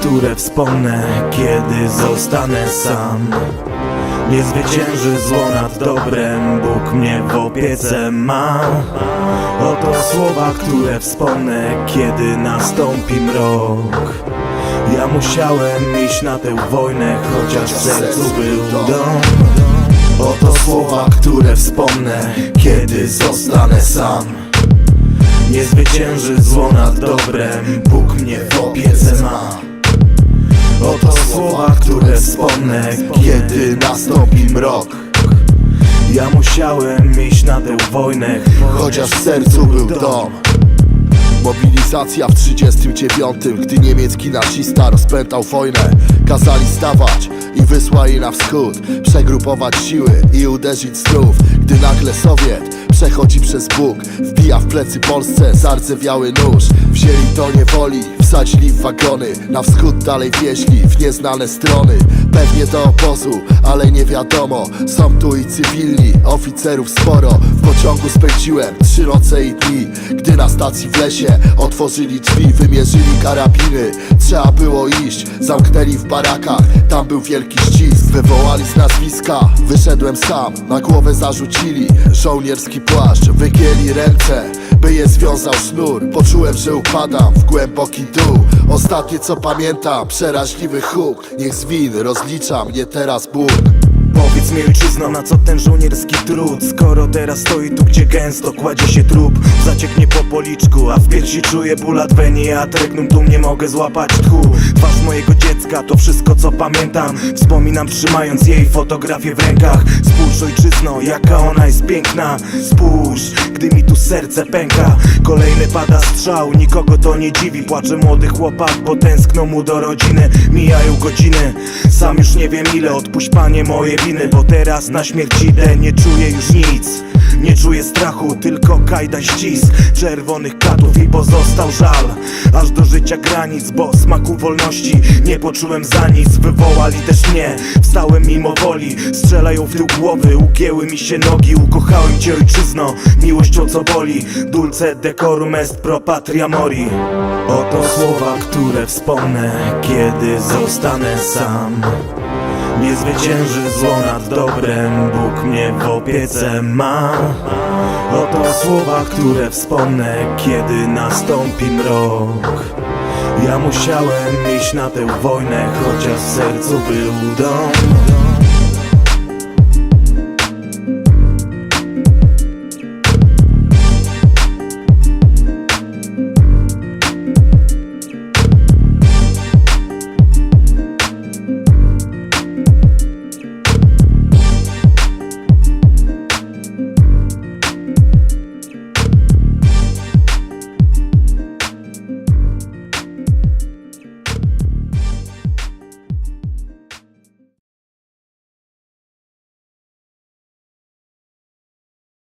które wspomnę, kiedy zostanę sam. Nie zwycięży zło nad dobrem, Bóg mnie w opiece ma. Oto słowa, które wspomnę, kiedy nastąpi mrok. Ja musiałem iść na tę wojnę, chociaż w sercu był dom. Oto słowa, które wspomnę, kiedy zostanę sam Nie zwycięży zło nad dobrem, Bóg mnie w opiece ma. Oto słowa, które wspomnę, kiedy nastąpi mrok. Ja musiałem iść na tę wojnę, Chociaż w sercu był dom. Mobilizacja w 39, gdy niemiecki nazista rozpętał wojnę. Kazali stawać i wysłali na wschód Przegrupować siły i uderzyć znów Gdy nagle Sowiet przechodzi przez Bóg. Wbija w plecy Polsce zardzewiały nóż. Wzięli do niewoli, wsadzili w wagony. Na wschód dalej wieźli w nieznane strony. Pewnie do obozu, ale nie wiadomo. Są tu i cywilni, oficerów sporo. W pociągu spędziłem trzy noce i dni. Gdy na stacji w lesie otworzyli drzwi Wymierzyli karabiny, trzeba było iść. Zamknęli w barakach, tam był wielki ścisk. Wywołali z nazwiska, wyszedłem sam. Na głowę zarzucili żołnierski płaszcz. Wygięli ręce, by je związał sznur. Poczułem, że upadam w głęboki dół. Ostatnie co pamiętam, przeraźliwy huk. Niech z win rozlicza mnie teraz Bóg Powiedz mi ojczyzno, na co ten żołnierski trud? Skoro teraz stoi tu, gdzie gęsto kładzie się trup Zacieknie po policzku, a w piersi czuję ból adweni A regnum tu nie mogę złapać tchu. Twarz mojego dziecka, to wszystko co pamiętam. Wspominam trzymając jej fotografię w rękach. Spójrz ojczyzno, jaka ona jest piękna. Spójrz, gdy mi tu serce pęka. Kolejny pada strzał, nikogo to nie dziwi. Płacze młody chłopak, bo tęskno mu do rodziny. Mijają godziny, sam już nie wiem ile. Odpuść panie moje bo teraz na śmierć idę Nie czuję już nic. Nie czuję strachu, tylko kajda ścisk. Czerwonych katów i pozostał żal. Aż do życia granic, bo smaku wolności Nie poczułem za nic, wywołali też mnie Wstałem mimo woli, strzelają w tył głowy Ugięły mi się nogi, ukochałem cię ojczyzno Miłością co boli, dulce decorum est pro patria mori. Oto słowa, które wspomnę, kiedy zostanę sam nie zwycięży zło nad dobrem, Bóg mnie w opiece ma. Oto słowa, które wspomnę, kiedy nastąpi mrok. Ja musiałem iść na tę wojnę, chociaż w sercu był dom